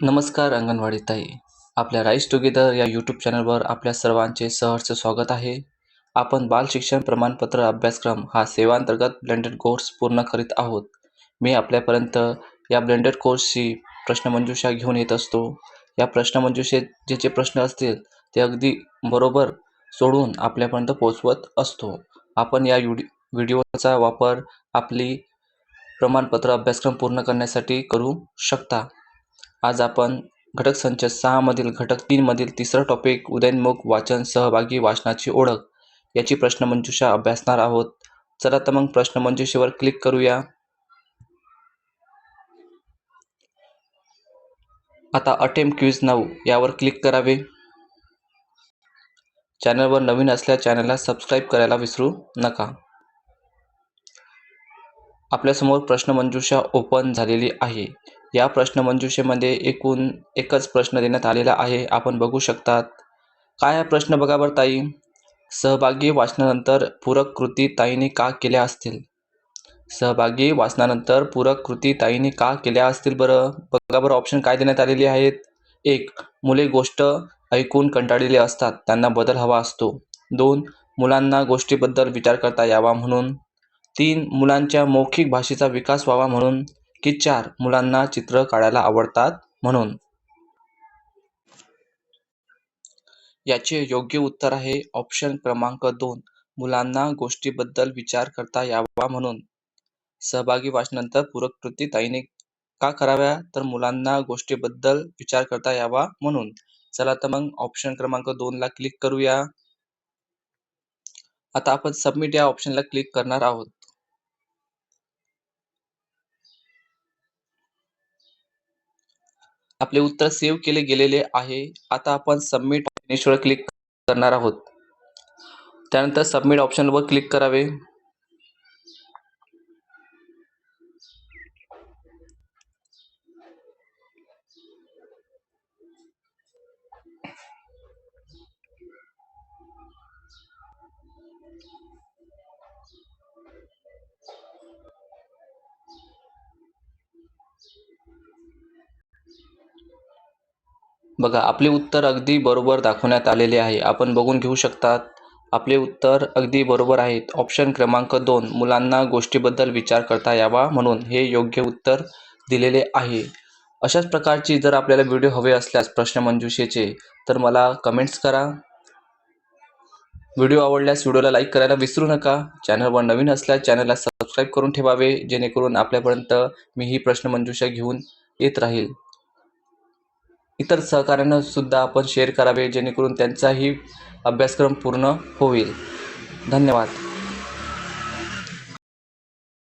नमस्कार अंगणवाडी ताई. आपल्या राईस टुगेदर या यूट्यूब चॅनलवर आपल्या सर्वांचे सहर्ष स्वागत आहे. आपण बाल शिक्षण प्रमाणपत्र अभ्यासक्रम हा सेवांतर्गत ब्लेंडेड कोर्स पूर्ण करीत आहोत. मी आपल्यापर्यंत या ब्लेंडेड कोर्सची प्रश्नमंजुषा घेऊन येत असतो. या प्रश्नमंजुषेत जे जे प्रश्न असतील ते अगदी बरोबर सोडून आपल्यापर्यंत पोचवत असतो. आपण या युडी व्हिडिओचा वापर आपली प्रमाणपत्र अभ्यासक्रम पूर्ण करण्यासाठी करू शकता. आज आपण घटक संच सहामधील घटक तीनमधील तिसरं टॉपिक उदयनमुख वाचन सहभागी वाचनाची ओळख याची प्रश्नमंजुषा अभ्यासणार आहोत. चला तर मग प्रश्नमंजुषेवर क्लिक करूया. आता अटेम्प क्विज नऊ यावर क्लिक करावे. चॅनलवर नवीन असल्या चॅनलला सबस्क्राईब करायला विसरू नका. आपल्यासमोर प्रश्नमंजुषा ओपन झालेली आहे. या प्रश्नमंजुषेमध्ये एकूण एकच प्रश्न देण्यात आलेला आहे. आपण बघू शकतात. काय हा प्रश्न बघा बरं ताई? सहभागी वाचनानंतर पूरक कृती ताईने का केल्या असतील? सहभागी वाचनानंतर पूरक कृती ताईने का केल्या असतील बरं? बघा बरं ऑप्शन काय देण्यात आलेले आहेत? एक मुले गोष्ट ऐकून कंटाळलेली असतात. त्यांना बदल हवा असतो. दोन मुलांना गोष्टीबद्दल विचार करता यावा म्हणून. तीन मुलांच्या मौखिक भाषेचा विकास व्हावा म्हणून की चार मुलांना चित्र काढायला आवडतात म्हणून? याचे योग्य उत्तर आहे ऑप्शन क्रमांक दोन मुलांना गोष्टीबद्दल विचार करता यावा म्हणून. सहभागी वाचनानंतर पूरक कृती ताईने का कराव्या? तर मुलांना गोष्टीबद्दल विचार करता यावा म्हणून. चला तर मग ऑप्शन क्रमांक दोन ला क्लिक करूया. आता आपण सबमिट या ऑप्शनला क्लिक करणार आहोत. आपले उत्तर सेव्ह केले गेलेले आहे. आता आपण सबमिट फिनिशवर क्लिक करणार आहोत. त्यानंतर सबमिट ऑप्शनवर क्लिक करावे. बघा आपले उत्तर अगदी बरोबर दाखवण्यात आलेले आहे. आपण बघून घेऊ शकतात आपले उत्तर अगदी बरोबर आहेत. ऑप्शन क्रमांक दोन मुलांना गोष्टीबद्दल विचार करता यावा म्हणून हे योग्य उत्तर दिलेले आहे. अशाच प्रकारची जर आपल्याला व्हिडिओ हवे असल्यास प्रश्नमंजुषेचे तर मला कमेंट्स करा. व्हिडिओ आवडल्यास व्हिडिओला लाईक करायला विसरू नका. चॅनलवर नवीन असल्यास चॅनलला सबस्क्राईब करून ठेवावे जेणेकरून आपल्यापर्यंत मी ही प्रश्नमंजुषा घेऊन येत राहील. इतर सहकाऱ्यांना सुद्धा आपण शेअर करावे जेणेकरून त्यांचाही अभ्यासक्रम पूर्ण होईल. धन्यवाद.